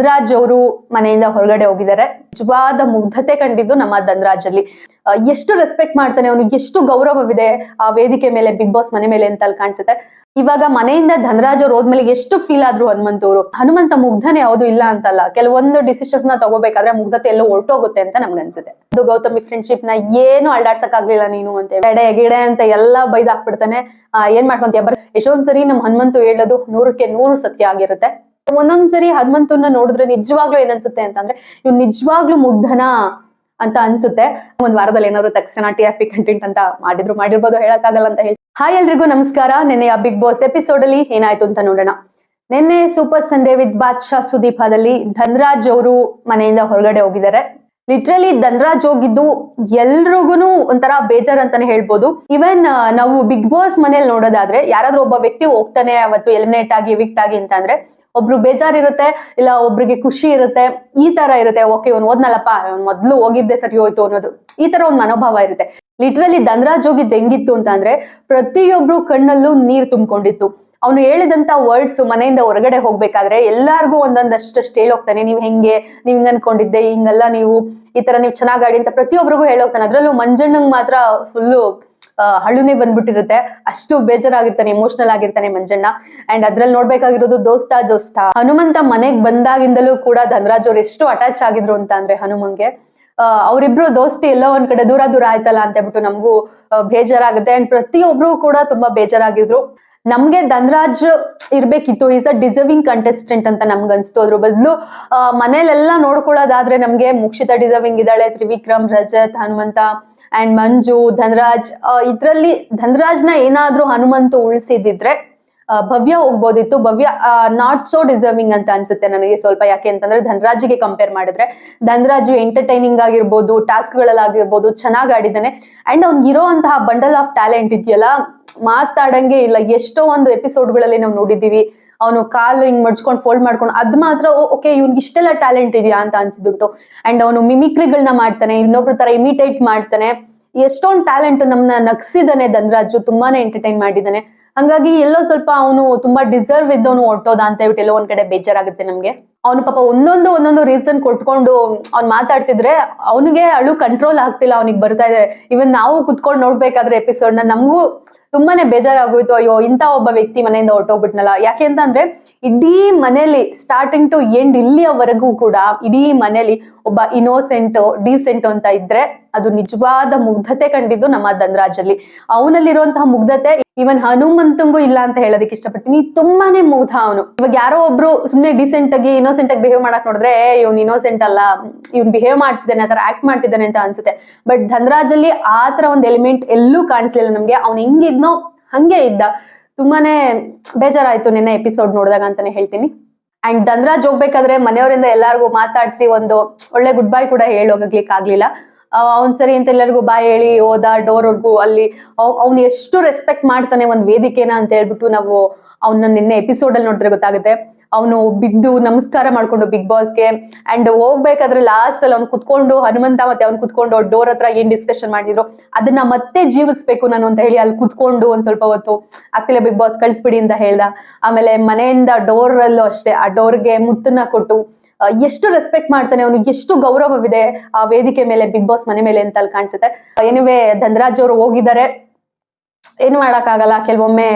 ಧನ್ರಾಜ್ ಅವರು ಮನೆಯಿಂದ ಹೊರಗಡೆ ಹೋಗಿದ್ದಾರೆ. ನಿಜವಾದ ಮುಗ್ಧತೆ ಕಂಡಿದ್ದು ನಮ್ಮ ಧನ್ರಾಜ್ ಅಲ್ಲಿ ಎಷ್ಟು ರೆಸ್ಪೆಕ್ಟ್ ಮಾಡ್ತಾನೆ ಅವನು, ಎಷ್ಟು ಗೌರವವಿದೆ ಆ ವೇದಿಕೆ ಮೇಲೆ ಬಿಗ್ ಬಾಸ್ ಮನೆ ಮೇಲೆ ಅಂತ ಅಲ್ಲಿ ಕಾಣಿಸುತ್ತೆ. ಇವಾಗ ಮನೆಯಿಂದ ಧನರಾಜ್ ಅವ್ರು ಹೋದ್ಮೇಲೆ ಎಷ್ಟು ಫೀಲ್ ಆದ್ರು ಹನುಮಂತ ಅವರು. ಹನುಮಂತ ಮುಗ್ಧನೆ ಯಾವುದು ಇಲ್ಲ ಅಂತಲ್ಲ. ಕೆಲವೊಂದು ಡಿಸಿಷನ್ಸ್ನ ತಗೋಬೇಕಾದ್ರೆ ಮುಗ್ಧತೆ ಎಲ್ಲ ಹೊರಟೋಗುತ್ತೆ ಅಂತ ನಮ್ಗೆ ಅನ್ಸುತ್ತೆ. ಅದು ಗೌತಮಿ ಫ್ರೆಂಡ್ಶಿಪ್ನ ಏನು ಅಲ್ಲಾಡ್ಸಕ್ ಆಗ್ಲಿಲ್ಲ ನೀನು ಅಂತ. ಎಡೆ, ಗಿಡೆ ಅಂತ ಎಲ್ಲ ಬೈದಾಕ್ಬಿಡ್ತಾನೆ. ಏನ್ ಮಾಡ್ಕೊಂತೀಯ? ಬರ್ ಎಷ್ಟೊಂದ್ ಸರಿ ನಮ್ ಹನುಮಂತು ಹೇಳೋದು ನೂರಕ್ಕೆ ನೂರು ಸತ್ಯ ಆಗಿರುತ್ತೆ. ಒಂದೊಂದ್ಸರಿ ಹನುಮಂತನ ನೋಡಿದ್ರೆ ನಿಜವಾಗ್ಲೂ ಏನನ್ಸುತ್ತೆ ಅಂತಂದ್ರೆ ಇವ್ ನಿಜವಾಗ್ಲೂ ಮುಗ್ಧನ ಅಂತ ಅನ್ಸುತ್ತೆ. ಒಂದ್ ವಾರದಲ್ಲಿ ಏನಾದ್ರು ತಕ್ಷಣ ಟಿ ಆರ್ ಪಿ ಕಂಟೆಂಟ್ ಅಂತ ಮಾಡಿದ್ರು, ಮಾಡಿರ್ಬೋದು, ಹೇಳಕ್ಕಾಗಲ್ಲ ಅಂತ ಹೇಳಿ ಹಾಯ್ ಎಲ್ರಿಗೂ, ನಮಸ್ಕಾರ. ನಿನ್ನೆಯ ಬಿಗ್ ಬಾಸ್ ಎಪಿಸೋಡ್ ಅಲ್ಲಿ ಏನಾಯ್ತು ಅಂತ ನೋಡೋಣ. ನಿನ್ನೆ ಸೂಪರ್ ಸಂಡೇ ವಿತ್ ಬಾದ್ಶಾ ಸುದೀಪದಲ್ಲಿ ಧನ್ರಾಜ್ ಅವರು ಮನೆಯಿಂದ ಹೊರಗಡೆ ಹೋಗಿದ್ದಾರೆ. ಲಿಟ್ರಲಿ ಧನ್ರಾಜ್ ಹೋಗಿದ್ದು ಎಲ್ರಿಗೂ ಒಂಥರ ಬೇಜಾರ್ ಅಂತಾನೆ ಹೇಳ್ಬೋದು. ಇವನ್ ನಾವು ಬಿಗ್ ಬಾಸ್ ಮನೇಲಿ ನೋಡೋದಾದ್ರೆ ಯಾರಾದ್ರೂ ಒಬ್ಬ ವ್ಯಕ್ತಿ ಹೋಗ್ತಾನೆ ಅವತ್ತು ಎಲಿಮಿನೇಟ್ ಆಗಿ ವಿಕ್ಟ್ ಆಗಿ ಅಂತ ಅಂದ್ರೆ ಒಬ್ರು ಬೇಜಾರಿರುತ್ತೆ ಇಲ್ಲ ಒಬ್ರಿಗೆ ಖುಷಿ ಇರುತ್ತೆ, ಈ ತರ ಇರುತ್ತೆ. ಓಕೆ ಇವನ್ ಓದ್ನಲ್ಲಪ್ಪ ಇವ್ನು ಮೊದ್ಲು ಹೋಗಿದ್ದೆ ಸರಿ ಹೋಯ್ತು ಅನ್ನೋದು. ಈ ತರ ಒಂದ್ ಮನೋಭಾವ ಇರುತ್ತೆ. ಲಿಟ್ರಲಿ ಧನ್ರಾಜ್ ಹೋಗಿದ್ದು ಹೆಂಗಿತ್ತು ಅಂತ ಅಂದ್ರೆ ಪ್ರತಿಯೊಬ್ರು ಕಣ್ಣಲ್ಲೂ ನೀರ್ ತುಂಬಿಕೊಂಡಿತ್ತು. ಅವನು ಹೇಳಿದಂತ ವರ್ಡ್ಸ್ ಮನೆಯಿಂದ ಹೊರಗಡೆ ಹೋಗ್ಬೇಕಾದ್ರೆ ಎಲ್ಲಾರ್ಗೂ ಒಂದೊಂದಷ್ಟಷ್ಟು ಹೇಳೋಗ್ತಾನೆ. ನೀವು ಹೆಂಗೆ, ನೀವ್ ಹಿಂಗ್ ಅನ್ಕೊಂಡಿದ್ದೆ, ಹಿಂಗೆಲ್ಲ ನೀವು, ಈ ತರ ನೀವ್ ಚೆನ್ನಾಗ್ ಆಡಿ ಅಂತ ಪ್ರತಿಯೊಬ್ಬರಿಗೂ ಹೇಳೋಗ್ತಾನೆ. ಅದ್ರಲ್ಲೂ ಮಂಜಣ್ಣಂಗ್ ಮಾತ್ರ ಫುಲ್ಲು ಹಳ್ಳುನೇ ಬಂದ್ಬಿಟ್ಟಿರುತ್ತೆ. ಅಷ್ಟು ಬೇಜಾರಾಗಿರ್ತಾನೆ ಎಮೋಷನಲ್ ಆಗಿರ್ತಾನೆ ಮಂಜಣ್ಣ. ಅಂಡ್ ಅದ್ರಲ್ಲಿ ನೋಡ್ಬೇಕಾಗಿರೋದು ದೋಸ್ತ ದೋಸ್ತ. ಹನುಮಂತ ಮನೆಗ್ ಬಂದಾಗಿಂದಲೂ ಕೂಡ ಧನರಾಜ್ ಅವ್ರು ಎಷ್ಟು ಅಟ್ಯಾಚ್ ಆಗಿದ್ರು ಅಂತ ಅಂದ್ರೆ ಹನುಮಂಗೆ. ಅವರಿಬ್ರು ಅವ್ರಿಬ್ರು ದೋಸ್ತಿ ಎಲ್ಲ ಒಂದ್ ಕಡೆ ದೂರ ದೂರ ಆಯ್ತಲ್ಲ ಅಂತ ಹೇಳ್ಬಿಟ್ಟು ನಮಗೂ ಬೇಜಾರಾಗುತ್ತೆ. ಅಂಡ್ ಪ್ರತಿಯೊಬ್ರು ಕೂಡ ತುಂಬಾ ಬೇಜಾರಾಗಿದ್ರು. ನಮ್ಗೆ ಧನ್ರಾಜ್ ಇರ್ಬೇಕಿತ್ತು ಈಸ್ ಅ ಡಿಸರ್ವಿಂಗ್ ಕಂಟೆಸ್ಟೆಂಟ್ ಅಂತ ನಮ್ಗೆ ಅನ್ಸ್ತು. ಅದ್ರ ಬದಲು ಮನೇಲೆಲ್ಲ ನೋಡ್ಕೊಳ್ಳೋದಾದ್ರೆ ನಮ್ಗೆ ಮುಕ್ಷಿತ ಡಿಸರ್ವಿಂಗ್ ಇದ್ದಾಳೆ, ತ್ರಿವಿಕ್ರಮ್, ರಜತ್, ಹನುಮಂತ ಅಂಡ್ ಮಂಜು, ಧನರಾಜ್. ಇದ್ರಲ್ಲಿ ಧನರಾಜ್ನ ಏನಾದ್ರೂ ಹನುಮಂತು ಉಳಿಸಿದಿದ್ರೆ ಭವ್ಯ ಹೋಗ್ಬೋದಿತ್ತು. ಭವ್ಯ ನಾಟ್ ಸೋ ಡಿಸರ್ವಿಂಗ್ ಅಂತ ಅನ್ಸುತ್ತೆ ನನಗೆ ಸ್ವಲ್ಪ. ಯಾಕೆ ಅಂತಂದ್ರೆ ಧನ್ರಾಜ್ಗೆ ಕಂಪೇರ್ ಮಾಡಿದ್ರೆ, ಧನ್ರಾಜ್ ಎಂಟರ್ಟೈನಿಂಗ್ ಆಗಿರ್ಬೋದು ಟಾಸ್ಕ್ ಚೆನ್ನಾಗಿ ಚೆನ್ನಾಗ್ ಆಡಿದ್ದಾನೆ. ಅಂಡ್ ಅವ್ನಿಗಿರೋ ಅಂತಹ ಬಂಡಲ್ ಆಫ್ ಟ್ಯಾಲೆಂಟ್ ಇದೆಯಲ್ಲ ಮಾತಾಡಂಗೆ ಇಲ್ಲ. ಎಷ್ಟೋ ಒಂದು ಎಪಿಸೋಡ್ಗಳಲ್ಲಿ ನಾವು ನೋಡಿದೀವಿ ಅವನು ಕಾಲು ಹಿಂಗ್ ಮಡ್ಚ್ಕೊಂಡು ಫೋಲ್ಡ್ ಮಾಡ್ಕೊಂಡು ಅದ್ ಮಾತ್ರ ಓಕೆ ಇವ್ನಿಗೆ ಇಷ್ಟೆಲ್ಲ ಟ್ಯಾಲೆಂಟ್ ಇದೆಯಾ ಅಂತ ಅನ್ಸಿದ್ಬಿಟ್ಟು. ಅಂಡ್ ಅವನು ಮಿಮಿಕ್ರಿಗಳನ್ನ ಮಾಡ್ತಾನೆ, ಇನ್ನೊಬ್ರ ತರ ಇಮಿಟೇಟ್ ಮಾಡ್ತಾನೆ. ಎಷ್ಟೊಂದ್ ಟ್ಯಾಲೆಂಟ್ ನಮ್ನ ನಗ್ಸಿದಾನೆ ಧನ್ರಾಜು, ತುಂಬಾನೇ ಎಂಟರ್ಟೈನ್ ಮಾಡಿದಾನೆ. ಹಂಗಾಗಿ ಎಲ್ಲೋ ಸ್ವಲ್ಪ ಅವನು ತುಂಬಾ ಡಿಸರ್ವ್ ಇದ್ದವನು ಹೊಟ್ಟೋದ ಅಂತ ಹೇಳ್ಬಿಟ್ಟು ಎಲ್ಲೋ ಒಂದ್ ಕಡೆ ಬೇಜಾರಾಗುತ್ತೆ ನಮ್ಗೆ. ಅವನು ಪಾಪ ಒಂದೊಂದು ಒಂದೊಂದು ರೀಸನ್ ಕೊಟ್ಕೊಂಡು ಅವ್ನ್ ಮಾತಾಡ್ತಿದ್ರೆ ಅವನಿಗೆ ಅಳು ಕಂಟ್ರೋಲ್ ಆಗ್ತಿಲ್ಲ, ಅವನಿಗೆ ಬರ್ತಾ ಇದೆ. ಇವನ್ ನಾವು ಕುತ್ಕೊಂಡು ನೋಡ್ಬೇಕಾದ್ರೆ ಎಪಿಸೋಡ್ನ, ನಮಗೂ ತುಂಬಾನೇ ಬೇಜಾರಾಗೋಯ್ತು. ಅಯ್ಯೋ ಇಂತ ಒಬ್ಬ ವ್ಯಕ್ತಿ ಮನೆಯಿಂದ ಹೊರಟೋಗ್ಬಿಟ್ನಲ್ಲ. ಯಾಕೆ ಅಂತ ಅಂದ್ರೆ ಇಡೀ ಮನೇಲಿ ಸ್ಟಾರ್ಟಿಂಗ್ ಟು ಎಂಡ್ ಇಲ್ಲಿಯವರೆಗೂ ಕೂಡ ಇಡೀ ಮನೇಲಿ ಒಬ್ಬ ಇನೋಸೆಂಟ್ ಡೀಸೆಂಟ್ ಅಂತ ಇದ್ರೆ ಅದು ನಿಜವಾದ ಮುಗ್ಧತೆ ಕಂಡಿದ್ದು ನಮ್ಮ ಧನರಾಜಲ್ಲಿ. ಅವನಲ್ಲಿರುವಂತಹ ಮುಗ್ಧತೆ ಇವನ್ ಹನುಮಂತಂಗೂ ಇಲ್ಲ ಅಂತ ಹೇಳೋದಕ್ಕೆ ಇಷ್ಟಪಡ್ತೀನಿ. ತುಂಬಾನೇ ಮುಗ್ಧ ಅವನು. ಇವಾಗ ಯಾರೋ ಒಬ್ರು ಸುಮ್ನೆ ಡಿಸೆಂಟ್ ಆಗಿ ಇನ್ನೋಸೆಂಟ್ ಆಗಿ ಬಿಹೇವ್ ಮಾಡಕ್ ನೋಡಿದ್ರೆ ಇವ್ನು ಇನೋಸೆಂಟ್ ಅಲ್ಲ. ಇವ್ನ್ ಬಿಹೇವ್ ಮಾಡ್ತಿದ್ದಾನೆ ಆತರ ಆಕ್ಟ್ ಮಾಡ್ತಿದ್ದಾನೆ ಅಂತ ಅನ್ಸುತ್ತೆ. ಬಟ್ ಧನರಾಜಲ್ಲಿ ರಾಜಲ್ಲಿ ಆತರ ಒಂದು ಎಲಿಮೆಂಟ್ ಎಲ್ಲೂ ಕಾಣಿಸ್ಲಿಲ್ಲ ನಮ್ಗೆ. ಅವ್ನ್ ಹೆಂಗಿದ್ನೋ ಹಂಗೆ ಇದ್ದ. ತುಂಬಾನೇ ಬೇಜಾರಾಯ್ತು ನಿನ್ನೆ ಎಪಿಸೋಡ್ ನೋಡಿದಾಗ ಅಂತಾನೆ ಹೇಳ್ತೀನಿ. ಅಂಡ್ ಧನ್ರಾಜ್ ಹೋಗ್ಬೇಕಾದ್ರೆ ಮನೆಯವರಿಂದ ಎಲ್ಲಾರ್ಗು ಮಾತಾಡ್ಸಿ ಒಂದು ಒಳ್ಳೆ ಗುಡ್ ಬೈ ಕೂಡ ಹೇಳಿ ಹೋಗ್ಲಿಕ್ಕೆ ಆಗ್ಲಿಲ್ಲ. ಸರಿ ಅಂತ ಎಲ್ಲರಿಗೂ ಬಾಯ್ ಹೇಳಿ ಹೋದ ಡೋರ್ವರೆಗೂ ಅಲ್ಲಿ ಅವ್ನು ಎಷ್ಟು ರೆಸ್ಪೆಕ್ಟ್ ಮಾಡ್ತಾನೆ ಒಂದ್ ವೇದಿಕೆನ ಅಂತ ಹೇಳ್ಬಿಟ್ಟು ನಾವು ಅವನ್ನ ನಿನ್ನೆ ಎಪಿಸೋಡ್ ಅಲ್ಲಿ ನೋಡಿದ್ರೆ ಗೊತ್ತಾಗುತ್ತೆ. ಅವನು ಬಿದ್ದು ನಮಸ್ಕಾರ ಮಾಡ್ಕೊಂಡು ಬಿಗ್ ಬಾಸ್ಗೆ ಅಂಡ್ ಹೋಗ್ಬೇಕಾದ್ರೆ ಲಾಸ್ಟ್ ಅಲ್ಲಿ ಅವ್ನು ಕುತ್ಕೊಂಡು, ಹನುಮಂತ ಮತ್ತೆ ಅವ್ನು ಕುತ್ಕೊಂಡು ಡೋರ್ ಹತ್ರ ಏನ್ ಡಿಸ್ಕಷನ್ ಮಾಡಿದ್ರು, ಅದನ್ನ ಮತ್ತೆ ಜೀವಿಸ್ಬೇಕು ನಾನು ಅಂತ ಹೇಳಿ ಅಲ್ಲಿ ಕುತ್ಕೊಂಡು ಒಂದ್ ಸ್ವಲ್ಪ ಹೊತ್ತು, ಆಗ್ತಿಲ್ಲ ಬಿಗ್ ಬಾಸ್ ಕಳಿಸ್ಬಿಡಿ ಅಂತ ಹೇಳ್ದ. ಆಮೇಲೆ ಮನೆಯಿಂದ ಡೋರ್ ಅಲ್ಲೂ ಅಷ್ಟೇ, ಆ ಡೋರ್ಗೆ ಮುತ್ತನ್ನ ಕೊಟ್ಟು ಎಷ್ಟು ರೆಸ್ಪೆಕ್ಟ್ ಮಾಡ್ತಾನೆ ಅವ್ನಿಗೆ ಎಷ್ಟು ಗೌರವವಿದೆ ಆ ವೇದಿಕೆ ಮೇಲೆ ಬಿಗ್ ಬಾಸ್ ಮನೆ ಮೇಲೆ ಅಂತ ಅಲ್ಲಿ ಕಾಣಿಸುತ್ತೆ. ಎನಿವೆ ಧನರಾಜ್ ಅವರು ಹೋಗಿದ್ದಾರೆ. ಏನು ಮಾಡಕ್ಕಾಗಲ್ಲ, ಕೆಲವೊಮ್ಮೆ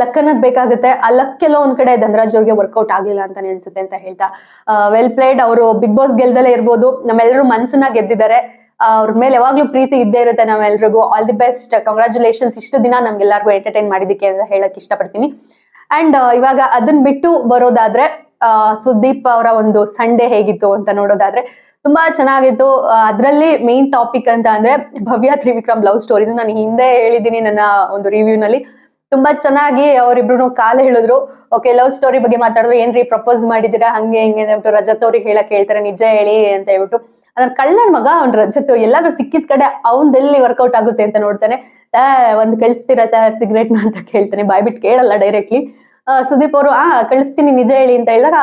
ಲಕ್ ಬೇಕಾಗುತ್ತೆ. ಆ ಲಕ್ ಒಂದ್ ಕಡೆ ಧನರಾಜ್ ಅವ್ರಿಗೆ ವರ್ಕೌಟ್ ಆಗಿಲ್ಲ ಅಂತಾನೆ ಅನ್ಸುತ್ತೆ ಅಂತ ಹೇಳ್ತಾ. ವೆಲ್ ಪ್ಲೇಡ್ ಅವರು ಬಿಗ್ ಬಾಸ್ ಗೆಲ್ದಲೇ ಇರ್ಬೋದು. ನಮ್ಮೆಲ್ಲರೂ ಮನ್ಸನ್ನ ಗೆದ್ದಿದ್ದಾರೆ. ಅವ್ರ ಮೇಲೆ ಯಾವಾಗ್ಲೂ ಪ್ರೀತಿ ಇದ್ದೇ ಇರುತ್ತೆ ನಾವೆಲ್ರಿಗೂ ಆಲ್ ದಿ ಬೆಸ್ಟ್ ಕಂಗ್ರಾಚುಲೇಷನ್ಸ್ ಇಷ್ಟು ದಿನ ನಮ್ಗೆಲ್ಲಾರ್ಗು ಎಂಟರ್ಟೈನ್ ಮಾಡಿದಕ್ಕೆ ಅಂತ ಹೇಳಕ್ ಇಷ್ಟಪಡ್ತೀನಿ. ಅಂಡ್ ಇವಾಗ ಅದನ್ನ ಬಿಟ್ಟು ಬರೋದಾದ್ರೆ ಸುದೀಪ್ ಅವರ ಒಂದು ಸಂಡೇ ಹೇಗಿತ್ತು ಅಂತ ನೋಡೋದಾದ್ರೆ ತುಂಬಾ ಚೆನ್ನಾಗಿತ್ತು. ಅದರಲ್ಲಿ ಮೇನ್ ಟಾಪಿಕ್ ಅಂತ ಅಂದ್ರೆ ಭವ್ಯ ತ್ರಿವಿಕ್ರಮ್ ಲವ್ ಸ್ಟೋರಿ ನಾನು ಹಿಂದೆ ಹೇಳಿದ್ದೀನಿ ನನ್ನ ಒಂದು ರಿವ್ಯೂನಲ್ಲಿ ತುಂಬಾ ಚೆನ್ನಾಗಿ ಅವರಿಬ್ರು ಕಾಲ್ ಹೇಳಿದ್ರು. ಓಕೆ ಲವ್ ಸ್ಟೋರಿ ಬಗ್ಗೆ ಮಾತಾಡಿದ್ರು. ಏನ್ರಿ ಪ್ರಪೋಸ್ ಮಾಡಿದೀರಾ ಹಂಗೆ, ಹಿಂಗೆ ಅಂತ ರಜತ್ ಅವ್ರಿಗೆ ಹೇಳಕ್ ಹೇಳ್ತಾರೆ. ನಿಜ ಹೇಳಿ ಅಂತ ಹೇಳ್ಬಿಟ್ಟು. ಅದ್ರ ಕಳ್ಳನ್ ಮಗ ಅವ್ನ್ ರಜತ್, ಎಲ್ಲಾದ್ರೂ ಸಿಕ್ಕಿದ ಕಡೆ ಅವನ್ದೆಲ್ಲಿ ವರ್ಕೌಟ್ ಆಗುತ್ತೆ ಅಂತ ನೋಡ್ತಾನೆ. ಒಂದ್ ಕಳಿಸ್ತೀರಾ ಸರ್? ಸಿಗರೇಟ್ ಅಂತ ಕೇಳ್ತಾನೆ. ಬಾಯ್ಬಿಟ್ಟು ಕೇಳಲ್ಲ ಡೈರೆಕ್ಟ್ಲಿ ಸುದೀಪ್ ಅವರು, ಆ, ಕಳಿಸ್ತೀನಿ ನಿಜ ಹೇಳಿ ಅಂತ ಹೇಳಿದಾಗ,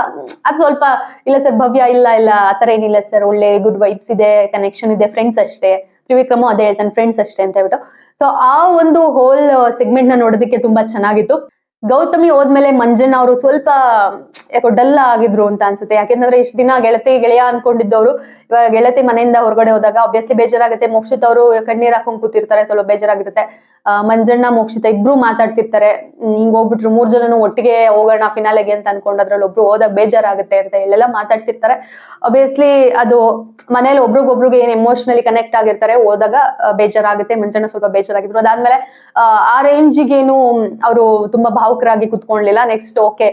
ಅದು ಸ್ವಲ್ಪ, ಇಲ್ಲ ಸರ್, ಭವ್ಯ, ಇಲ್ಲ ಇಲ್ಲ ಆತರ ಏನಿಲ್ಲ ಸರ್, ಒಳ್ಳೆ ಗುಡ್ ವೈಬ್ಸ್ ಇದೆ ಕನೆಕ್ಷನ್ ಇದೆ ಫ್ರೆಂಡ್ಸ್ ಅಷ್ಟೇ. ತ್ರಿವಿಕ್ರಮು ಅದೇ ಹೇಳ್ತಾನೆ ಫ್ರೆಂಡ್ಸ್ ಅಷ್ಟೇ ಅಂತ ಹೇಳ್ಬಿಟ್ಟು. ಸೊ ಆ ಒಂದು ಹೋಲ್ ಸೆಗ್ಮೆಂಟ್ನ ನೋಡೋದಕ್ಕೆ ತುಂಬಾ ಚೆನ್ನಾಗಿತ್ತು. ಗೌತಮಿ ಹೋದ್ಮೇಲೆ ಮಂಜಣ್ಣ ಅವರು ಸ್ವಲ್ಪ ಯಾಕೋ ಡಲ್ ಆಗಿದ್ರು ಅಂತ ಅನ್ಸುತ್ತೆ. ಯಾಕೆಂದ್ರೆ ಇಷ್ಟು ದಿನ ಗೆಳತಿ ಗೆಳೆಯ ಅನ್ಕೊಂಡಿದ್ದವ್ರು. ಇವಾಗ ಗೆಳತಿ ಮನೆಯಿಂದ ಹೊರಗಡೆ ಹೋದಾಗ ಆಬ್ವಿಯಸ್ಲಿ ಬೇಜಾರಾಗುತ್ತೆ. ಮೋಕ್ಷಿತ್ ಅವರು ಕಣ್ಣೀರ್ ಹಾಕೊಂಡ್ ಕೂತಿರ್ತಾರೆ ಸ್ವಲ್ಪ ಬೇಜಾರಾಗಿರುತ್ತೆ. ಮಂಜಣ್ಣ ಮೋಕ್ಷಿತ ಇಬ್ರು ಮಾತಾಡ್ತಿರ್ತಾರೆ. ಹಿಂಗ್ ಹೋಗ್ಬಿಟ್ರು ಮೂರ್ ಜನನು ಒಟ್ಟಿಗೆ ಹೋಗೋಣ ಫಿನಾಲೆಗೆ ಅಂತ ಅನ್ಕೊಂಡು ಅದ್ರಲ್ಲಿ ಒಬ್ರು ಹೋದಾಗ ಬೇಜಾರಾಗುತ್ತೆ ಅಂತ ಎಲ್ಲೆಲ್ಲ ಮಾತಾಡ್ತಿರ್ತಾರೆ. ಆಬ್ವಿಯಸ್ಲಿ ಅದು ಮನೇಲಿ ಒಬ್ರಿಗೊಬ್ರಿಗೆ ಏನ್ ಎಮೋಷನಲಿ ಕನೆಕ್ಟ್ ಆಗಿರ್ತಾರೆ ಹೋದಾಗ ಬೇಜಾರಾಗುತ್ತೆ. ಮಂಜಣ್ಣ ಸ್ವಲ್ಪ ಬೇಜಾರಾಗಿದ್ರು. ಅದಾದ್ಮೇಲೆ ಆ, ಆ ರೇಂಜಿಗೇನು ಅವರು ತುಂಬಾ ಭಾವುಕರಾಗಿ ಕುತ್ಕೊಂಡ್ಲಿಲ್ಲ ನೆಕ್ಸ್ಟ್ ಓಕೆ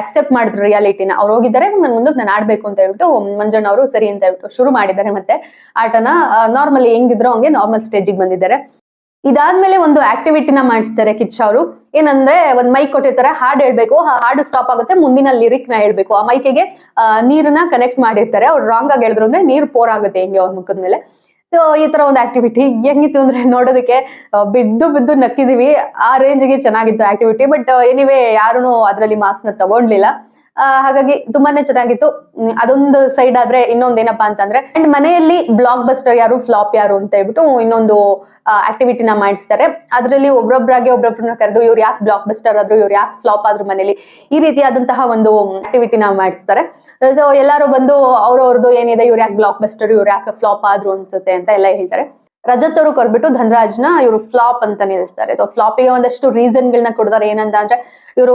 ಅಕ್ಸೆಪ್ಟ್ ಮಾಡಿದ್ರು ರಿಯಾಲಿಟಿನ ಅವ್ರು ಹೋಗಿದ್ದಾರೆ ನಾನು ಮುಂದಕ್ಕೆ ನಾನು ಆಡ್ಬೇಕು ಅಂತ ಹೇಳ್ಬಿಟ್ಟು ಮಂಜಣ್ಣ ಅವರು ಸರಿ ಅಂತ ಹೇಳ್ಬಿಟ್ಟು ಶುರು ಮಾಡಿದ್ದಾರೆ ಮತ್ತೆ ಆಟನ. ನಾರ್ಮಲಿ ಹೆಂಗಿದ್ರು ಹಂಗೆ ನಾರ್ಮಲ್ ಸ್ಟೇಜಿಗೆ ಬಂದಿದ್ದಾರೆ. ಇದಾದ್ಮೇಲೆ ಒಂದು ಆಕ್ಟಿವಿಟಿನ ಮಾಡಿಸ್ತಾರೆ ಕಿಚ್ಚ ಅವರು. ಏನಂದ್ರೆ ಒಂದ್ ಮೈಕ್ ಕೊಟ್ಟಿರ್ತಾರೆ, ಹಾಡ್ ಹೇಳ್ಬೇಕು. ಹಾಡು ಸ್ಟಾಪ್ ಆಗುತ್ತೆ, ಮುಂದಿನ ಲಿರಿಕ್ನ ಹೇಳ್ಬೇಕು. ಆ ಮೈಕಿಗೆ ನೀರನ್ನ ಕನೆಕ್ಟ್ ಮಾಡಿರ್ತಾರೆ. ಅವ್ರು ರಾಂಗ್ ಆಗಿ ಹೇಳಿದ್ರು ಅಂದ್ರೆ ನೀರ್ ಪೋರ್ ಆಗುತ್ತೆ ಹಿಂಗೆ ಅವ್ರ ಮುಖದ ಮೇಲೆ. ಸೊ ಈ ತರ ಒಂದು ಆಕ್ಟಿವಿಟಿ ಹೆಂಗಿತ್ತು ಅಂದ್ರೆ ನೋಡೋದಕ್ಕೆ ಬಿದ್ದು ಬಿದ್ದು ನಕ್ಕಿದೀವಿ. ಆ ರೇಂಜ್ಗೆ ಚೆನ್ನಾಗಿತ್ತು ಆಕ್ಟಿವಿಟಿ ಬಟ್ ಎನಿವೇ ಯಾರು ಅದ್ರಲ್ಲಿ ಮಾರ್ಕ್ಸ್ನ ತಗೊಂಡ್ಲಿಲ್ಲ. ಹಾಗಾಗಿ ತುಂಬಾನೇ ಚೆನ್ನಾಗಿತ್ತು. ಅದೊಂದು ಸೈಡ್ ಆದ್ರೆ ಇನ್ನೊಂದ್ ಏನಪ್ಪಾ ಅಂತಂದ್ರೆ ಅಂಡ್ ಮನೆಯಲ್ಲಿ ಬ್ಲಾಕ್ ಬಸ್ಟರ್ ಯಾರು ಫ್ಲಾಪ್ ಯಾರು ಅಂತ ಹೇಳ್ಬಿಟ್ಟು ಇನ್ನೊಂದು ಆಕ್ಟಿವಿಟಿನ ಮಾಡಿಸ್ತಾರೆ. ಅದ್ರಲ್ಲಿ ಒಬ್ರೊಬ್ರಾಗೆ ಒಬ್ಬೊಬ್ರನ್ನ ಕರೆದು ಇವ್ರು ಯಾಕೆ ಬ್ಲಾಕ್ ಬಸ್ಟರ್ ಆದ್ರು, ಇವ್ರು ಯಾಕೆ ಫ್ಲಾಪ್ ಆದ್ರು ಮನೇಲಿ ಈ ರೀತಿಯಾದಂತಹ ಒಂದು ಆಕ್ಟಿವಿಟಿನ ಮಾಡಿಸ್ತಾರೆ. ಸೊ ಎಲ್ಲಾರು ಬಂದು ಅವ್ರವ್ರದ್ದು ಏನಿದೆ, ಇವ್ರು ಯಾಕೆ ಬ್ಲಾಕ್ ಬಸ್ಟರ್ ಇವ್ರು ಯಾಕೆ ಫ್ಲಾಪ್ ಆದ್ರು ಅನ್ಸುತ್ತೆ ಅಂತ ಎಲ್ಲ ಹೇಳ್ತಾರೆ. ರಜತ್ ಅವರು ಕೊರ್ಬಿಟ್ಟು ಧನರಾಜ್ನ ಇವರು ಫ್ಲಾಪ್ ಅಂತ ನಿಲ್ಲಿಸ್ತಾರೆ ಸೊ ಫ್ಲಾಪಿಗೆ ಒಂದಷ್ಟು ರೀಸನ್ ಗಳನ್ನ ಕೊಡ್ತಾರೆ. ಏನಂತ ಅಂದ್ರೆ, ಇವರು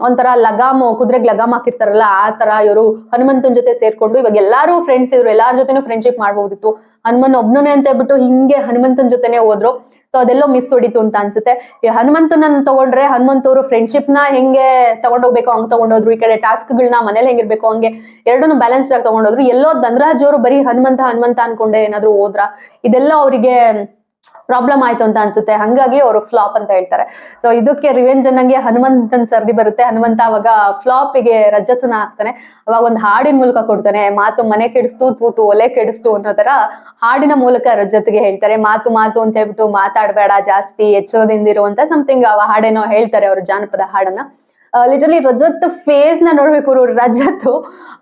ಒಂಥರ ಲಗಾಮು, ಕುದುರೆಗೆ ಲಗಾಮ್ ಹಾಕಿರ್ತಾರಲ್ಲ, ಆ ತರ ಇವರು ಹನುಮಂತನ ಜೊತೆ ಸೇರ್ಕೊಂಡು ಇವಾಗ ಎಲ್ಲಾರು ಫ್ರೆಂಡ್ಸ್ ಇದ್ರು, ಎಲ್ಲಾರ ಜೊತೆನೂ ಫ್ರೆಂಡ್ಶಿಪ್ ಮಾಡ್ಬೋದಿತ್ತು. ಹನುಮನ್ ಒಬ್ನೇ ಅಂತ ಹೇಳ್ಬಿಟ್ಟು ಹಿಂಗೆ ಹನುಮಂತನ ಜೊತೆನೆ ಹೋದ್ರು. ಸೊ ಅದೆಲ್ಲೋ ಮಿಸ್ ಹೊಡಿತು ಅಂತ ಅನ್ಸುತ್ತೆ. ಹನುಮಂತನ ತಗೊಂಡ್ರೆ ಹನುಮಂತವ್ರು ಫ್ರೆಂಡ್ಶಿಪ್ನ ಹೆಂಗೆ ತಗೊಂಡೋಗ್ಬೇಕು, ಹಂಗ್ ತಗೊಂಡೋದ್ರು, ಈ ಕಡೆ ಟಾಸ್ಕ್ ಗಳನ್ನ ಮನೇಲಿ ಹೆಂಗಿರ್ಬೇಕು, ಹಂಗೆ ಎರಡನ್ನೂ ಬ್ಯಾಲೆನ್ಸ್ಡ್ ಆಗಿ ತಗೊಂಡೋದ್ರು. ಎಲ್ಲೋ ಧನರಾಜ್ ಅವರು ಬರೀ ಹನುಮಂತ ಹನುಮಂತ ಅನ್ಕೊಂಡೆ ಏನಾದ್ರು ಹೋದ್ರ? ಇದೆಲ್ಲ ಅವರಿಗೆ ಪ್ರಾಬ್ಲಮ್ ಆಯ್ತು ಅಂತ ಅನ್ಸುತ್ತೆ. ಹಂಗಾಗಿ ಅವರು ಫ್ಲಾಪ್ ಅಂತ ಹೇಳ್ತಾರೆ. ಸೊ ಇದಕ್ಕೆ ರಿವೆಂಜ್ ಅನ್ನಂಗೆ ಹನುಮಂತನ್ ಸರ್ದಿ ಬರುತ್ತೆ. ಹನುಮಂತ ಅವಾಗ ಫ್ಲಾಪ್ಗೆ ರಜತನ ಹಾಕ್ತಾನೆ. ಅವಾಗ ಒಂದು ಹಾಡಿನ ಮೂಲಕ ಕೊಡ್ತಾನೆ. ಮಾತು ಮನೆ ಕೆಡಿಸ್ತು, ತೂತು ಒಲೆ ಕೆಡಿಸ್ತು ಅನ್ನೋ ತರ ಹಾಡಿನ ಮೂಲಕ ರಜತ್ಗೆ ಹೇಳ್ತಾರೆ. ಮಾತು ಮಾತು ಅಂತ ಹೇಳ್ಬಿಟ್ಟು ಮಾತಾಡ್ಬೇಡ, ಜಾಸ್ತಿ ಎಚ್ಚರದಿಂದಿರು ಅಂತ ಸಮಥಿಂಗ್ ಅವ ಹಾಡೇನೋ ಹೇಳ್ತಾರೆ ಅವ್ರ ಜಾನಪದ ಹಾಡನ್ನ. ಲಿಟರಲಿ ರಜತ್ ಫೇಸ್ನ ನೋಡ್ಬೇಕು ರಜತ್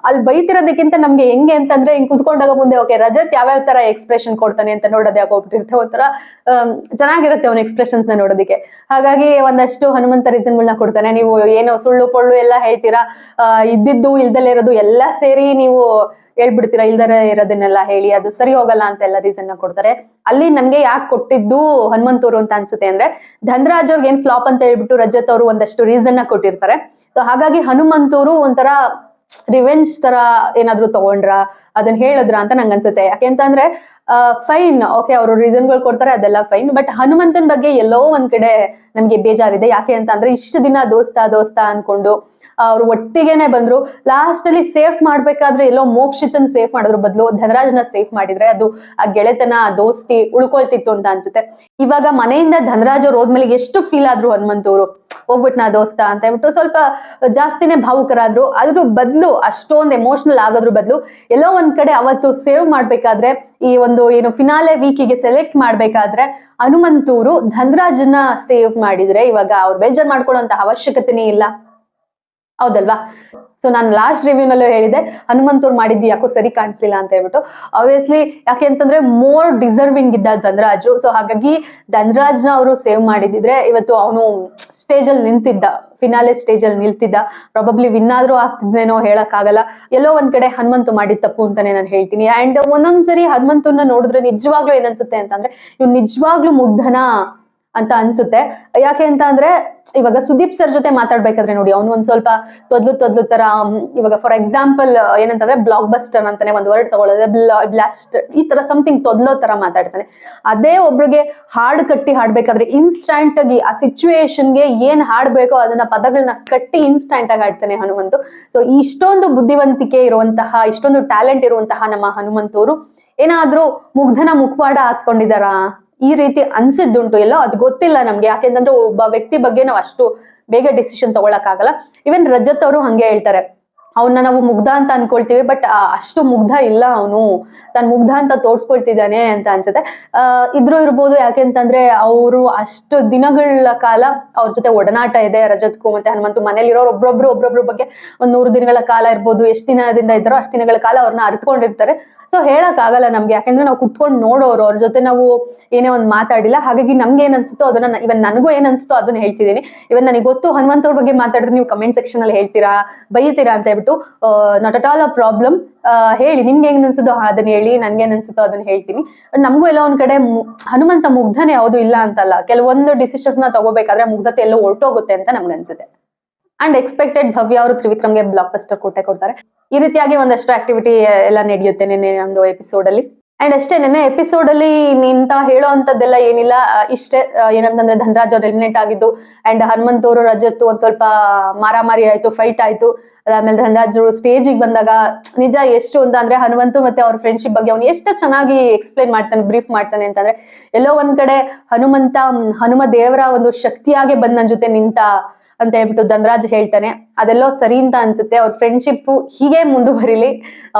ಅಲ್ಲಿ ಬೈತಿರೋದಕ್ಕಿಂತ ನಮ್ಗೆ ಹೆಂಗೆ ಅಂತಂದ್ರೆ ಹಿಂಗ್ ಕುತ್ಕೊಂಡಾಗ ಮುಂದೆ ಓಕೆ ರಜತ್ ಯಾವ್ಯಾವ ತರ ಎಕ್ಸ್ಪ್ರೆಷನ್ ಕೊಡ್ತಾನೆ ಅಂತ ನೋಡೋದೇ ಆಗೋಗ್ಬಿಟ್ಟಿರುತ್ತೆ ಒಂಥರ ಚೆನ್ನಾಗಿರುತ್ತೆ ಅವನ ಎಕ್ಸ್ಪ್ರೆಷನ್ಸ್ನ ನೋಡೋದಕ್ಕೆ. ಹಾಗಾಗಿ ಒಂದಷ್ಟು ಹನುಮಂತ ರೀಸನ್ ಗಳನ್ನ ಕೊಡ್ತಾನೆ. ನೀವು ಏನೋ ಸುಳ್ಳು ಪೊಳ್ಳು ಎಲ್ಲ ಹೇಳ್ತೀರಾ? ಇದ್ದಿದ್ದು, ಇಲ್ದಲೇ ಇರೋದು ಎಲ್ಲ ಸೇರಿ ನೀವು ಹೇಳ್ಬಿಡ್ತೀರಾ ಇಲ್ದರ ಇರೋದನ್ನೆಲ್ಲ ಹೇಳಿ, ಅದು ಸರಿ ಹೋಗಲ್ಲ ಅಂತ ಎಲ್ಲ ರೀಸನ್ನ ಕೊಡ್ತಾರೆ. ಅಲ್ಲಿ ನನ್ಗೆ ಯಾಕೆ ಕೊಟ್ಟಿದ್ದು ಹನುಮಂತೂರು ಅಂತ ಅನ್ಸುತ್ತೆ ಅಂದ್ರೆ, ಧನರಾಜ್ ಅವ್ರಿಗೆ ಏನ್ ಫ್ಲಾಪ್ ಅಂತ ಹೇಳ್ಬಿಟ್ಟು ರಜತ್ ಅವರು ಒಂದಷ್ಟು ರೀಸನ್ನ ಕೊಟ್ಟಿರ್ತಾರೆ. ಸೊ ಹಾಗಾಗಿ ಹನುಮಂತೂರು ಒಂಥರ ರಿವೆಂಜ್ ತರ ಏನಾದ್ರು ತಗೊಂಡ್ರ? ಅದನ್ನ ಹೇಳಿದ್ರ ಅಂತ ನಂಗೆ ಅನ್ಸುತ್ತೆ. ಯಾಕೆಂತಂದ್ರೆ ಫೈನ್ ಓಕೆ ಅವರು ರೀಸನ್ಗಳು ಕೊಡ್ತಾರೆ, ಅದೆಲ್ಲ ಫೈನ್ ಬಟ್ ಹನುಮಂತನ್ ಬಗ್ಗೆ ಎಲ್ಲೋ ಒಂದ್ ಕಡೆ ನಮ್ಗೆ ಬೇಜಾರಿದೆ. ಯಾಕೆ ಅಂತ ಅಂದ್ರೆ, ಇಷ್ಟು ದಿನ ದೋಸ್ತ ದೋಸ್ತ ಅನ್ಕೊಂಡು ಅವ್ರು ಒಟ್ಟಿಗೆನೆ ಬಂದ್ರು. ಲಾಸ್ಟ್ ಅಲ್ಲಿ ಸೇಫ್ ಮಾಡ್ಬೇಕಾದ್ರೆ ಎಲ್ಲೋ ಮೋಕ್ಷಿತನ್ ಸೇಫ್ ಮಾಡಿದ್ರು. ಬದಲು ಧನರಾಜ್ನ ಸೇಫ್ ಮಾಡಿದ್ರೆ ಅದು ಆ ಗೆಳೆತನ ದೋಸ್ತಿ ಉಳ್ಕೊಳ್ತಿತ್ತು ಅಂತ ಅನ್ಸುತ್ತೆ. ಇವಾಗ ಮನೆಯಿಂದ ಧನರಾಜ್ ಅವ್ರು ಹೋದ್ಮೇಲೆ ಎಷ್ಟು ಫೀಲ್ ಆದ್ರು ಹನುಮಂತ್ ಅವರು ನಾ ದೋಸ್ತ ಅಂತ ಹೇಳ್ಬಿಟ್ಟು ಸ್ವಲ್ಪ ಜಾಸ್ತಿನೇ ಭಾವುಕರಾದ್ರು. ಅದ್ರ ಬದಲು ಅಷ್ಟೊಂದು ಎಮೋಷನಲ್ ಆಗೋದ್ರ ಬದಲು ಎಲ್ಲೋ ಒಂದ್ ಕಡೆ ಅವತ್ತು ಸೇವ್ ಮಾಡ್ಬೇಕಾದ್ರೆ, ಈ ಒಂದು ಏನು ಫಿನಾಲೆ ವೀಕಿಗೆ ಸೆಲೆಕ್ಟ್ ಮಾಡ್ಬೇಕಾದ್ರೆ ಹನುಮಂತೂರು ಧನರಾಜನ್ನ ಸೇವ್ ಮಾಡಿದ್ರೆ ಇವಾಗ ಅವ್ರು ಬೇಜಾರ್ ಮಾಡ್ಕೊಳ್ಳೋಂತ ಅವಶ್ಯಕತೆನೇ ಇಲ್ಲ. ಹೌದಲ್ವಾ? ಸೊ ನಾನು ಲಾಸ್ಟ್ ರಿವ್ಯೂನಲ್ಲೂ ಹೇಳಿದೆ, ಹನುಮಂತವ್ರು ಮಾಡಿದ್ದು ಯಾಕೋ ಸರಿ ಕಾಣಿಸ್ಲಿಲ್ಲ ಅಂತ ಹೇಳ್ಬಿಟ್ಟು. ಆಬ್ವಿಯಸ್ಲಿ ಯಾಕೆ ಅಂತಂದ್ರೆ ಮೋರ್ ಡಿಸರ್ವಿಂಗ್ ಇದ್ದ ಧನರಾಜು. ಸೊ ಹಾಗಾಗಿ ಧನರಾಜ್ನ ಅವರು ಸೇವ್ ಮಾಡಿದಿದ್ರೆ ಇವತ್ತು ಅವನು ಸ್ಟೇಜ್ ಅಲ್ಲಿ ನಿಂತಿದ್ದ ಫಿನಾಲೆ ಸ್ಟೇಜ್ ಅಲ್ಲಿ ನಿಲ್ತಿದ್ದ. ಪ್ರಾಬಬ್ಲಿ ವಿನ್ ಆದ್ರೂ ಆಗ್ತಿದ್ದೇನೋ ಹೇಳಕ್ಕಾಗಲ್ಲ. ಎಲ್ಲೋ ಒಂದ್ ಕಡೆ ಹನುಮಂತು ಮಾಡಿದ ತಪ್ಪು ಅಂತಾನೆ ನಾನು ಹೇಳ್ತೀನಿ. ಅಂಡ್ ಒಂದೊಂದ್ಸರಿ ಹನುಮಂತನ್ನ ನೋಡಿದ್ರೆ ನಿಜವಾಗ್ಲೂ ಏನನ್ಸುತ್ತೆ ಅಂತಂದ್ರೆ ಇವ್ ನಿಜವಾಗ್ಲೂ ಮುಗ್ಧನ? ಅಂತ ಅನ್ಸುತ್ತೆ. ಯಾಕೆ ಅಂತ ಅಂದ್ರೆ, ಇವಾಗ ಸುದೀಪ್ ಸರ್ ಜೊತೆ ಮಾತಾಡ್ಬೇಕಾದ್ರೆ ನೋಡಿ, ಅವನು ಒಂದ್ ಸ್ವಲ್ಪ ತೊದ್ಲು ತೊದ್ಲು ತರ ಇವಾಗ ಫಾರ್ ಎಕ್ಸಾಂಪಲ್ ಏನಂತಂದ್ರೆ ಬ್ಲಾಕ್ ಬಸ್ಟರ್ ಅಂತಾನೆ ಒಂದ್ ವರ್ಡ್ ತಗೊಳ್ಳೋದು ಬ್ಲಾಸ್ಟ್ ಈ ತರ ಸಮಥಿಂಗ್ ತೊದ್ಲೋ ತರ ಮಾತಾಡ್ತಾನೆ. ಅದೇ ಒಬ್ರಿಗೆ ಹಾಡ್ ಕಟ್ಟಿ ಹಾಡ್ಬೇಕಾದ್ರೆ ಇನ್ಸ್ಟಂಟ್ ಆಗಿ ಆ ಸಿಚುವೇಶನ್ಗೆ ಏನ್ ಹಾಡ್ಬೇಕೋ ಅದನ್ನ ಪದಗಳನ್ನ ಕಟ್ಟಿ ಇನ್ಸ್ಟಂಟ್ ಆಗಿ ಆಡ್ತಾನೆ ಹನುಮಂತು. ಸೊ ಇಷ್ಟೊಂದು ಬುದ್ಧಿವಂತಿಕೆ ಇರುವಂತಹ, ಇಷ್ಟೊಂದು ಟ್ಯಾಲೆಂಟ್ ಇರುವಂತಹ ನಮ್ಮ ಹನುಮಂತವರು. ಏನಾದ್ರೂ ಮುಗ್ಧನ ಮುಖವಾಡ ಹಾಕೊಂಡಿದಾರಾ ಈ ರೀತಿ ಅನ್ಸಿದ್ದುಂಟು ಎಲ್ಲ? ಅದು ಗೊತ್ತಿಲ್ಲ ನಮ್ಗೆ. ಯಾಕೆಂತಂದ್ರೆ ಒಬ್ಬ ವ್ಯಕ್ತಿ ಬಗ್ಗೆ ನಾವು ಅಷ್ಟು ಬೇಗ ಡಿಸಿಷನ್ ತಗೊಳಕ್ ಆಗಲ್ಲ ಇವನ್ ರಜತ್ ಅವರು ಹಂಗೆ ಹೇಳ್ತಾರೆ. ಅವನ್ನ ನಾವು ಮುಗ್ಧ ಅಂತ ಅನ್ಕೊಳ್ತೀವಿ ಬಟ್ ಅಷ್ಟು ಮುಗ್ಧ ಇಲ್ಲ ಅವನು. ತಾನು ಮುಗ್ಧ ಅಂತ ತೋರ್ಸ್ಕೊಳ್ತಿದ್ದಾನೆ ಅಂತ ಅನ್ಸುತ್ತೆ. ಇದ್ರು ಇರ್ಬೋದು ಯಾಕೆಂತಂದ್ರೆ ಅವರು ಅಷ್ಟು ದಿನಗಳ ಕಾಲ ಅವ್ರ ಜೊತೆ ಒಡನಾಟ ಇದೆ ರಜತ್ಕು ಮತ್ತೆ ಹನುಮಂತು ಮನೇಲಿರೋರು ಒಬ್ಬೊಬ್ರು ಒಬ್ರೊಬ್ರ ಬಗ್ಗೆ ಒಂದ್ ನೂರು ದಿನಗಳ ಕಾಲ ಇರ್ಬೋದು, ಎಷ್ಟು ದಿನದಿಂದ ಇದ್ದಾರೋ ಅಷ್ಟು ದಿನಗಳ ಕಾಲ ಅವ್ರನ್ನ ಅರ್ತ್ಕೊಂಡಿರ್ತಾರೆ. ಸೊ ಹೇಳಕ್ ಆಗಲ್ಲ ನಮ್ಗೆ, ಯಾಕಂದ್ರೆ ನಾವು ಕುತ್ಕೊಂಡು ನೋಡೋರು, ಅವ್ರ ಜೊತೆ ನಾವು ಏನೇ ಒಂದ್ ಮಾತಾಡಿಲ್ಲ. ಹಾಗಾಗಿ ನಮ್ಗೆ ಏನ್ ಅನ್ಸುತ್ತೋ ಅದನ್ನ ಇವನ್ ನನಗೂ ಏನ್ ಅನ್ಸುತ್ತೋ ಅದನ್ನ ಹೇಳ್ತಿದ್ದೀನಿ. ಇವನ್ ನನಗೆ ಗೊತ್ತು ಹನುಮಂತವ್ರ ಬಗ್ಗೆ ಮಾತಾಡಿದ್ರೆ ನೀವು ಕಮೆಂಟ್ ಸೆಕ್ಷನ್ ಅಲ್ಲಿ ಹೇಳ್ತೀರಾ, ಬೈತೀರಾ ಅಂತ not at all a problem ಹೇಳಿ, ನಿಮ್ಗೆ ಹೆಂಗ್ ಅನ್ಸುತ್ತೋ ಅದನ್ನ ಹೇಳಿ, ನನ್ಗೆ ಏನ್ ಅನ್ಸುತ್ತೋ ಅದನ್ನ ಹೇಳ್ತೀನಿ. ನಮಗೂ ಎಲ್ಲ ಒಂದ್ ಕಡೆ ಹನುಮಂತ ಮುಗ್ಧನೆ ಯಾವುದು ಇಲ್ಲ ಅಂತಲ್ಲ. ಕೆಲವೊಂದು ಡಿಸಿಷನ್ಸ್ನ ತಗೋಬೇಕಾದ್ರೆ ಮುಗ್ಧತೆ ಎಲ್ಲ ಹೊರಟೋಗುತ್ತೆ ಅಂತ ನಮ್ಗೆ ಅನ್ಸುತ್ತೆ. ಅಂಡ್ ಎಕ್ಸ್ಪೆಕ್ಟೆಡ್ ಭವ್ಯ ಅವರು ತ್ರಿವಿಕ್ರಮ್ಗೆ ಬ್ಲಾಕ್ ಬಸ್ಟರ್ ಕೊಟ್ಟೆ ಕೊಡ್ತಾರೆ. ಈ ರೀತಿಯಾಗಿ ಒಂದಷ್ಟು ಆಕ್ಟಿವಿಟಿ ಎಲ್ಲ ನಡೆಯುತ್ತೆ ನಿನ್ನೆ ನಮ್ದು ಎಪಿಸೋಡ್ ಅಲ್ಲಿ. ಅಂಡ್ ಅಷ್ಟೇ, ನೆನ್ನೆ ಎಪಿಸೋಡ್ ಅಲ್ಲಿ ನಿಂತ ಹೇಳೋ ಅಂತದ್ದೆಲ್ಲ ಏನಿಲ್ಲ. ಇಷ್ಟೇ ಏನಂತಂದ್ರೆ ಧನರಾಜ್ ಅವ್ರು ಎಲಿಮಿನೇಟ್ ಆಗಿದ್ದು ಅಂಡ್ ಹನುಮಂತ್ ಅವರು ರಜತ್ತು ಒಂದ್ ಸ್ವಲ್ಪ ಮಾರಾಮಾರಿ ಆಯ್ತು ಫೈಟ್ ಆಯ್ತು. ಅದಾದ್ಮೇಲೆ ಧನರಾಜ್ ಸ್ಟೇಜಿಗೆ ಬಂದಾಗ, ನಿಜ ಎಷ್ಟು ಅಂತ ಅಂದ್ರೆ ಹನುಮಂತು ಮತ್ತೆ ಅವ್ರ ಫ್ರೆಂಡ್ಶಿಪ್ ಬಗ್ಗೆ ಅವ್ನು ಎಷ್ಟು ಚೆನ್ನಾಗಿ ಎಕ್ಸ್ಪ್ಲೈನ್ ಮಾಡ್ತಾನೆ ಬ್ರೀಫ್ ಮಾಡ್ತಾನೆ ಅಂತಂದ್ರೆ, ಎಲ್ಲೋ ಒಂದ್ ಕಡೆ ಹನುಮಂತ, ಹನುಮ ದೇವರ ಒಂದು ಶಕ್ತಿಯಾಗೆ ಬಂದ್ ನನ್ ಜೊತೆ ನಿಂತ ಅಂತ ಹೇಳ್ಬಿಟ್ಟು ಧನರಾಜ್ ಹೇಳ್ತಾನೆ. ಅದೆಲ್ಲೋ ಸರಿ ಅಂತ ಅನ್ಸುತ್ತೆ. ಅವ್ರ ಫ್ರೆಂಡ್ಶಿಪ್ ಹೀಗೆ ಮುಂದುವರಿಲಿ.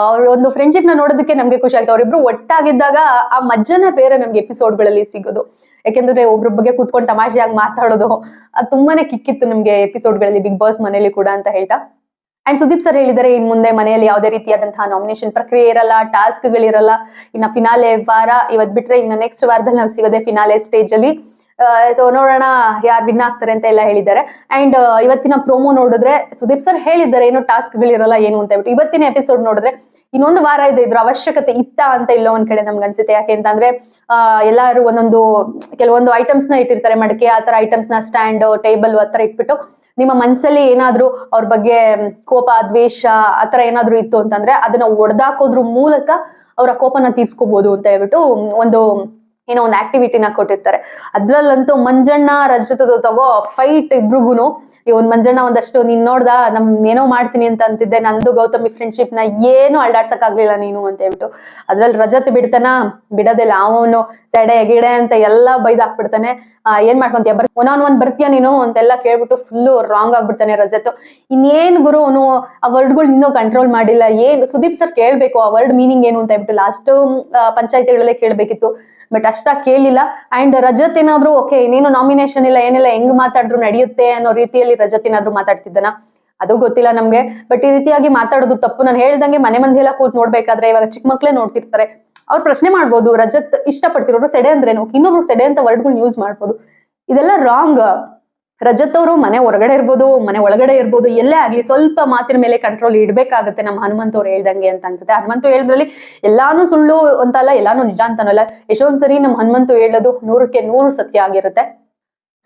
ಅವ್ರ ಒಂದು ಫ್ರೆಂಡ್ಶಿಪ್ನ ನೋಡೋದಕ್ಕೆ ನಮ್ಗೆ ಖುಷಿ ಆಯ್ತು ಅವರಿಬ್ರು ಒಟ್ಟಾಗಿದ್ದಾಗ ಆ ಮಜ್ಜನ ಬೇರೆ ನಮ್ಗೆ ಎಪಿಸೋಡ್ಗಳಲ್ಲಿ ಸಿಗೋದು. ಯಾಕೆಂದ್ರೆ ಒಬ್ರ ಬಗ್ಗೆ ಕೂತ್ಕೊಂಡು ತಮಾಷೆಯಾಗಿ ಮಾತಾಡೋದು, ಅದು ತುಂಬಾನೇ ಕಿಕ್ಕಿತ್ತು ನಮ್ಗೆ ಎಪಿಸೋಡ್ಗಳಲ್ಲಿ ಬಿಗ್ ಬಾಸ್ ಮನೇಲಿ ಕೂಡ ಅಂತ ಹೇಳ್ತಾ. ಅಂಡ್ ಸುದೀಪ್ ಸರ್ ಹೇಳಿದರೆ, ಇನ್ ಮುಂದೆ ಮನೆಯಲ್ಲಿ ಯಾವುದೇ ರೀತಿಯಾದಂತಹ ನಾಮಿನೇಷನ್ ಪ್ರಕ್ರಿಯೆ ಇರಲ್ಲ ಟಾಸ್ಕ್ ಗಳಿರಲ್ಲ. ಇನ್ನ ಫಿನಾಲೆ ವಾರ, ಇವತ್ ಬಿಟ್ರೆ ಇನ್ನ ನೆಕ್ಸ್ಟ್ ವಾರದಲ್ಲಿ ನಾವು ಸಿಗೋದೆ ಫಿನಾಲೆ ಸ್ಟೇಜ್ ಅಲ್ಲಿ. ಸೊ ನೋಡೋಣ ಯಾರು ವಿನ್ ಆಗ್ತಾರೆ ಅಂತ ಎಲ್ಲ ಹೇಳಿದ್ದಾರೆ. ಅಂಡ್ ಇವತ್ತಿನ ಪ್ರೋಮೋ ನೋಡಿದ್ರೆ ಸುದೀಪ್ ಸರ್ ಹೇಳಿದ್ದಾರೆ, ಏನು ಟಾಸ್ಕ್ ಗಳಿರಲ್ಲ, ಏನು? ಅಂತ ಹೇಳ್ಬಿಟ್ಟು. ಇವತ್ತಿನ ಎಪಿಸೋಡ್ ನೋಡಿದ್ರೆ ಇನ್ನೊಂದು ವಾರ ಇದೆ, ಇದ್ರ ಅವಶ್ಯಕತೆ ಇತ್ತ ಅಂತ ಇಲ್ಲ ಒಂದ್ ಕಡೆ ನಮ್ಗೆ ಅನ್ಸುತ್ತೆ. ಯಾಕೆ ಅಂತಂದ್ರೆ ಆ, ಎಲ್ಲಾರು ಒಂದೊಂದು, ಕೆಲವೊಂದು ಐಟಮ್ಸ್ನ ಇಟ್ಟಿರ್ತಾರೆ ಮಡಿಕೆ, ಆ ತರ ಐಟಮ್ಸ್ನ ಸ್ಟ್ಯಾಂಡ್ ಟೇಬಲ್ ಆ ತರ ಇಟ್ಬಿಟ್ಟು ನಿಮ್ಮ ಮನ್ಸಲ್ಲಿ ಏನಾದ್ರೂ ಅವ್ರ ಬಗ್ಗೆ ಕೋಪ, ದ್ವೇಷ ಆತರ ಏನಾದ್ರು ಇತ್ತು ಅಂತಂದ್ರೆ ಅದನ್ನ ಒಡೆದಾಕೋದ್ರ ಮೂಲಕ ಅವರ ಕೋಪನ ತೀರ್ಸ್ಕೋಬಹುದು ಅಂತ ಹೇಳ್ಬಿಟ್ಟು ಒಂದು ಏನೋ ಒಂದು ಆಕ್ಟಿವಿಟಿನ ಕೊಟ್ಟಿರ್ತಾರೆ. ಅದ್ರಲ್ಲಂತೂ ಮಂಜಣ್ಣ ರಜತದ ತಗೋ ಫೈಟ್ ಇಬ್ರಿಗೂನು. ಒಂದ್ ಮಂಜಣ್ಣ ಒಂದಷ್ಟು ನೀನ್ ನೋಡ್ದ ನಮ್ ಏನೋ ಮಾಡ್ತೀನಿ ಅಂತ ಅಂತಿದ್ದೆ. ನಂದು ಗೌತಮಿ ಫ್ರೆಂಡ್ಶಿಪ್ನ ಏನು ಅಲ್ಲಾಡ್ಸಕ್ ಆಗ್ಲಿಲ್ಲ ನೀನು ಅಂತ ಹೇಳ್ಬಿಟ್ಟು. ಅದ್ರಲ್ಲಿ ರಜತ್ ಬಿಡ್ತಾನ? ಬಿಡೋದಿಲ್ಲ. ಅವನು ಸೆಡೆ ಗಿಡೆ ಅಂತ ಎಲ್ಲ ಬೈದ್ ಹಾಕ್ಬಿಡ್ತಾನೆ ಆ, ಏನ್ ಮಾಡ್ಕೊಂತೀಯ? ಬರ್ ಒನ್ ಆನ್ ಒನ್ ಬರ್ತೀಯ ನೀನು? ಅಂತೆಲ್ಲ ಕೇಳ್ಬಿಟ್ಟು ಫುಲ್ಲು ರಾಂಗ್ ಆಗ್ಬಿಡ್ತಾನೆ ರಜತ್. ಇನ್ನೇನ್ ಗುರು ಅವನು ಆ ವರ್ಡ್ಗಳು ಇನ್ನೂ ಕಂಟ್ರೋಲ್ ಮಾಡಿಲ್ಲ. ಏನ್ ಸುದೀಪ್ ಸರ್ ಕೇಳ್ಬೇಕು ಆ ವರ್ಡ್ ಮೀನಿಂಗ್ ಏನು ಅಂತ ಹೇಳ್ಬಿಟ್ಟು ಲಾಸ್ಟ್ ಪಂಚಾಯತಿಗಳಲ್ಲೇ ಕೇಳ್ಬೇಕಿತ್ತು. ಬಟ್ ಅಷ್ಟಾಗಿ ಕೇಳಿಲ್ಲ. ಅಂಡ್ ರಜತ್ ಏನಾದ್ರು ಓಕೆ ಇನ್ನೇನು ನಾಮಿನೇಷನ್ ಇಲ್ಲ, ಏನಿಲ್ಲ, ಹೆಂಗ್ ಮಾತಾಡಿದ್ರು ನಡೆಯುತ್ತೆ ಅನ್ನೋ ರೀತಿಯಲ್ಲಿ ರಜತ್ ಏನಾದ್ರು ಮಾತಾಡ್ತಿದ್ದಾನ? ಅದು ಗೊತ್ತಿಲ್ಲ ನಮ್ಗೆ. ಬಟ್ ಈ ರೀತಿಯಾಗಿ ಮಾತಾಡೋದು ತಪ್ಪು. ನಾನು ಹೇಳ್ದಂಗೆ ಮನೆ ಮಂದಿ ಎಲ್ಲ ಕೂತ್ ನೋಡ್ಬೇಕಾದ್ರೆ ಇವಾಗ ಚಿಕ್ಕ ಮಕ್ಳೇ ನೋಡ್ತಿರ್ತಾರೆ. ಅವ್ರು ಪ್ರಶ್ನೆ ಮಾಡ್ಬೋದು, ರಜತ್ ಇಷ್ಟಪಡ್ತಿರೋರು ಸೆಡೆ ಅಂದ್ರೇನು? ಇನ್ನೊಬ್ರು ಸೆಡೆ ಅಂತ ವರ್ಡ್ಗಳನ್ನ ಯೂಸ್ ಮಾಡ್ಬೋದು. ಇದೆಲ್ಲ ರಾಂಗ್ ರಜತ್ ಅವರು ಮನೆ ಹೊರಗಡೆ ಇರ್ಬೋದು, ಮನೆ ಒಳಗಡೆ ಇರ್ಬೋದು, ಎಲ್ಲೇ ಆಗ್ಲಿ ಸ್ವಲ್ಪ ಮಾತಿನ ಮೇಲೆ ಕಂಟ್ರೋಲ್ ಇಡ್ಬೇಕಾಗತ್ತೆ ನಮ್ಮ ಹನುಮಂತ ಅವ್ರು ಹೇಳ್ದಂಗೆ ಅಂತ ಅನ್ಸುತ್ತೆ. ಹನುಮಂತು ಹೇಳಿದ್ರಲ್ಲಿ ಎಲ್ಲಾನು ಸುಳ್ಳು ಅಂತಲ್ಲ ಎಲ್ಲಾನು ನಿಜ ಎಷ್ಟೊಂದ್ ಸರಿ ನಮ್ಮ ಹನುಮಂತು ಹೇಳೋದು ನೂರಕ್ಕೆ ನೂರು ಸತ್ಯ ಆಗಿರುತ್ತೆ.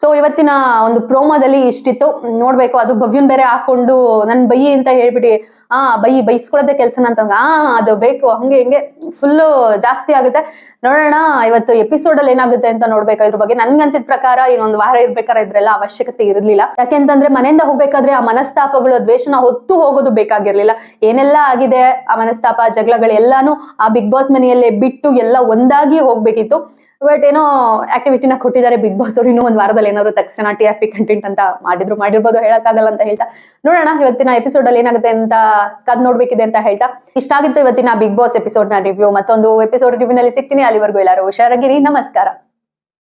ಸೊ ಇವತ್ತಿನ ಒಂದು ಪ್ರೋಮೋದಲ್ಲಿ ಇಷ್ಟಿತ್ತು. ನೋಡ್ಬೇಕು, ಅದು ಭವ್ಯನ್ ಬೇರೆ ಹಾಕೊಂಡು ನನ್ ಬೈಯಿ ಅಂತ ಹೇಳ್ಬಿಟ್ಟು ಆ, ಬೈ, ಬೈಸ್ಕೊಳ್ಳೋದೇ ಕೆಲಸ ಅಂತಂಗ. ಆ, ಅದು ಬೇಕು, ಹಂಗೆ, ಹಿಂಗೆ ಫುಲ್ಲು ಜಾಸ್ತಿ ಆಗುತ್ತೆ. ನೋಡೋಣ, ಇವತ್ತು ಎಪಿಸೋಡ್ ಅಲ್ಲಿ ಏನಾಗುತ್ತೆ ಅಂತ ನೋಡ್ಬೇಕು. ಇದ್ರ ಬಗ್ಗೆ ನನ್ಗೆ ಅನ್ಸಿದ ಪ್ರಕಾರ ಇನ್ನೊಂದು ವಾರ ಇರ್ಬೇಕಾದ್ರೆ ಇದ್ರೆಲ್ಲ ಅವಶ್ಯಕತೆ ಇರಲಿಲ್ಲ. ಯಾಕೆಂತಂದ್ರೆ ಮನೆಯಿಂದ ಹೋಗ್ಬೇಕಾದ್ರೆ ಆ ಮನಸ್ತಾಪಗಳು, ದ್ವೇಷನ ಹೊತ್ತು ಹೋಗೋದು ಬೇಕಾಗಿರ್ಲಿಲ್ಲ. ಏನೆಲ್ಲ ಆಗಿದೆ, ಆ ಮನಸ್ತಾಪ, ಜಗಳಗಳು ಎಲ್ಲಾನು ಆ ಬಿಗ್ ಬಾಸ್ ಮನೆಯಲ್ಲೇ ಬಿಟ್ಟು ಎಲ್ಲ ಒಂದಾಗಿ ಹೋಗ್ಬೇಕಿತ್ತು. ಬಟ್ ಏನೋ ಆಕ್ಟಿವಿಟಿನ ಕೊಟ್ಟಿದ್ದಾರೆ ಬಿಗ್ ಬಾಸ್ ಅವ್ರು ಇನ್ನೂ ಒಂದ್ ವಾರದಲ್ಲಿ ಏನಾದ್ರು ತಕ್ಷಣ ಟಿ ಆರ್ ಪಿ ಕಂಟೆಂಟ್ ಅಂತ ಮಾಡಿದ್ರು, ಮಾಡಿರ್ಬೋದು ಹೇಳಕ್ಕಾಗಲ್ಲ ಅಂತ ಹೇಳ್ತಾ. ನೋಡೋಣ, ಇವತ್ತಿನ ಎಪಿಸೋಡ್ ಅಲ್ಲಿ ಏನಾಗುತ್ತೆ ಅಂತ ಕದ್ ನೋಡ್ಬೇಕಿದೆ ಅಂತ ಹೇಳ್ತಾ. ಇಷ್ಟ ಆಗಿತ್ತು ಇವತ್ತಿನ ಬಿಗ್ ಬಾಸ್ ಎಪಿಸೋಡ್ನ ರಿವ್ಯೂ ಮತ್ತೊಂದು ಎಪಿಸೋಡ್ ರಿವ್ಯೂ ನಲ್ಲಿ ಸಿಗ್ತೀನಿ. ಅಲ್ಲಿವರೆಗೂ ಎಲ್ಲರೂ ಹುಷಾರಾಗಿರಿ. ನಮಸ್ಕಾರ.